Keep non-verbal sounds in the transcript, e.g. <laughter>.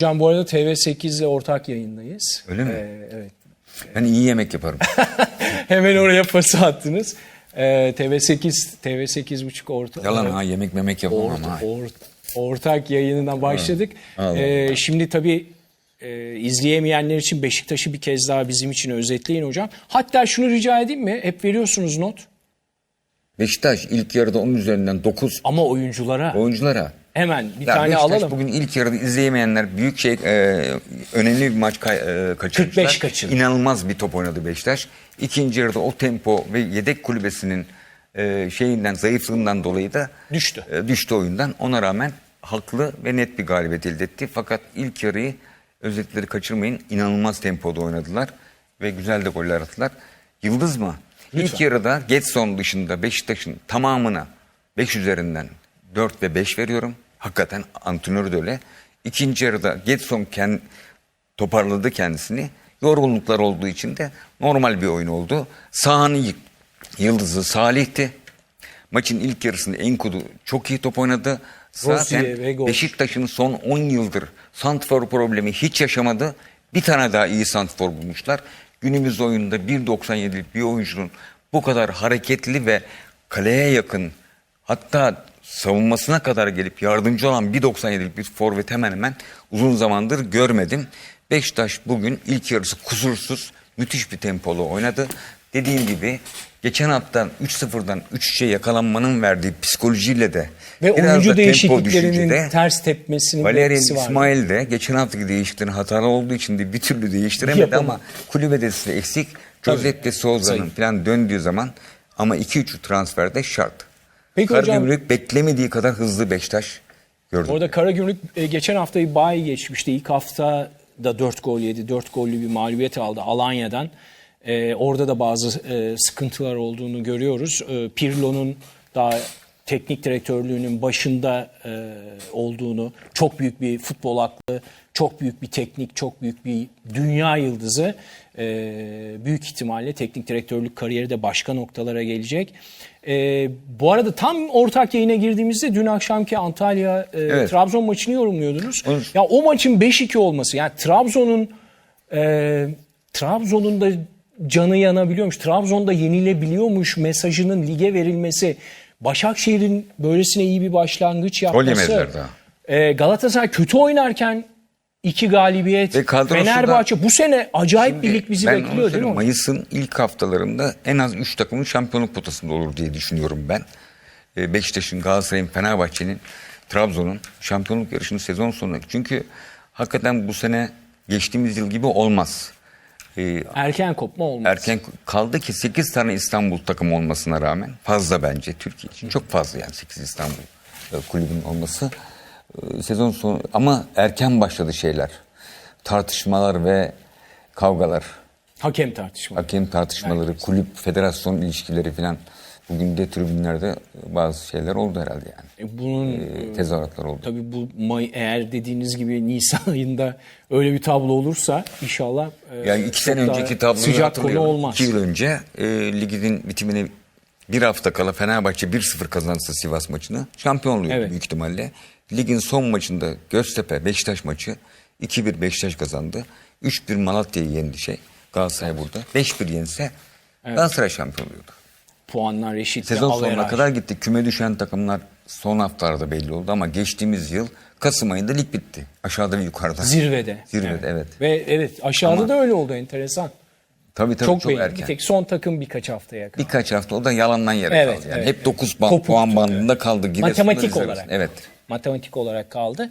Hocam bu arada TV8 ile ortak yayındayız. Öyle mi? Ee, evet. Ben iyi yemek yaparım. <laughs> Hemen oraya pası attınız. Ee, TV8 TV8.5 orta, Yalan ha yemek memek yapamam orta- ha. ort- ortak yayınından başladık. Ee, şimdi tabii e, izleyemeyenler için Beşiktaş'ı bir kez daha bizim için özetleyin hocam. Hatta şunu rica edeyim mi? Hep veriyorsunuz not Beşiktaş ilk yarıda onun üzerinden 9 ama oyunculara oyunculara. Hemen bir Ya tane Beşiktaş alalım. bugün ilk yarıda izleyemeyenler büyük şey e, önemli bir maç kay, e, kaçırmışlar. 45 kaçırdı. İnanılmaz bir top oynadı Beşiktaş. İkinci yarıda o tempo ve yedek kulübesinin e, şeyinden zayıflığından dolayı da Düştü. e, düştü oyundan. Ona rağmen haklı ve net bir galibiyet elde etti. Fakat ilk yarıyı özetleri kaçırmayın inanılmaz tempoda oynadılar ve güzel de goller attılar. Yıldız mı? İlk yarıda Getson dışında Beşiktaş'ın tamamına 5 üzerinden 4 ve 5 veriyorum. Hakikaten antrenörü de öyle. İkinci yarıda Getson kend, toparladı kendisini. Yorgunluklar olduğu için de normal bir oyun oldu. Sahanın yıldızı Salih'ti. Maçın ilk yarısında Enkudu çok iyi top oynadı. Zaten. Beşiktaş'ın son 10 yıldır santfor problemi hiç yaşamadı. Bir tane daha iyi santfor bulmuşlar. Günümüz oyununda 1.97'lik bir oyuncunun bu kadar hareketli ve kaleye yakın hatta savunmasına kadar gelip yardımcı olan 1.97'lik bir forvet hemen hemen uzun zamandır görmedim. Beşiktaş bugün ilk yarısı kusursuz, müthiş bir tempolu oynadı. Dediğim gibi geçen hafta 3-0'dan 3-3'e yakalanmanın verdiği psikolojiyle de Ve biraz oyuncu da değişikliklerinin de ters tepmesinin Valerian. İsmail de geçen haftaki değişikliklerin hatalı olduğu için de bir türlü değiştiremedi ama kulübede de eksik. Josep de Souza'nın falan döndüğü zaman ama 2-3 transferde şart. Peki hocam- Karagümrük beklemediği kadar hızlı Beşiktaş gördü. Orada Karagümrük e, geçen haftayı bayi geçmişti. İlk hafta da 4 gol yedi. 4 gollü bir mağlubiyet aldı Alanya'dan. E, orada da bazı e, sıkıntılar olduğunu görüyoruz. E, Pirlo'nun daha teknik direktörlüğünün başında e, olduğunu, çok büyük bir futbol aklı, çok büyük bir teknik, çok büyük bir dünya yıldızı. E, büyük ihtimalle teknik direktörlük kariyeri de başka noktalara gelecek. E, bu arada tam ortak yayına girdiğimizde dün akşamki Antalya e, Evet. Trabzon maçını yorumluyordunuz. Olur. Ya o maçın 5-2 olması yani Trabzon'un e, Trabzon'un da canı yanabiliyormuş. Trabzon'da yenilebiliyormuş mesajının lige verilmesi. Başakşehir'in böylesine iyi bir başlangıç yapması. E, Galatasaray kötü oynarken iki galibiyet. Ve Fenerbahçe bu sene acayip bir lig bizi bekliyor değil mi? Mayıs'ın ilk haftalarında en az 3 takımın şampiyonluk potasında olur diye düşünüyorum ben. Ee, Beşiktaş'ın, Galatasaray'ın, Fenerbahçe'nin, Trabzon'un şampiyonluk yarışını sezon sonuna. Çünkü hakikaten bu sene geçtiğimiz yıl gibi olmaz. Ee, Erken kopma olmaz. erken kaldı ki 8 tane İstanbul takımı olmasına rağmen fazla bence Türkiye için. Çok fazla yani 8 İstanbul e, kulübün olması. E, sezon sonu ama erken başladı şeyler. Tartışmalar ve kavgalar. Hakem tartışma. hakem tartışmaları kulüp federasyon ilişkileri falan bugün de tribünlerde bazı şeyler oldu herhalde yani E, Bunun E, tezahüratlar oldu. Tabii bu May, eğer dediğiniz gibi Nisan <laughs> ayında öyle bir tablo olursa inşallah e, Yani iki sene önceki tabloyu sıcak konu olmaz. İki yıl önce e, ligin bitimine bir hafta kala Fenerbahçe 1-0 kazanırsa Sivas maçını şampiyonluğu Evet. büyük ihtimalle. Ligin son maçında Göztepe Beşiktaş maçı 2-1 Beşiktaş kazandı. 3-1 Malatya'yı yendi şey. Galatasaray burada. 5-1 yense Galatasaray şampiyon oluyordu. Puanlar eşit. Sezon sonuna averaj. kadar gitti. Küme düşen takımlar son haftalarda belli oldu ama geçtiğimiz yıl Kasım ayında lig bitti. Aşağıda ve yukarıda. Zirvede. Zirvede evet. Ve evet aşağıda da öyle oldu enteresan. Tabii tabii çok çok, belli. erken. Bir tek son takım birkaç haftaya kaldı. Birkaç hafta o da yalandan yere Evet, kaldı. Yani evet, hep evet. 9 puan, Kopuktu, puan bandında kaldı. Giresun'da Matematik olarak. Evet. Matematik olarak kaldı.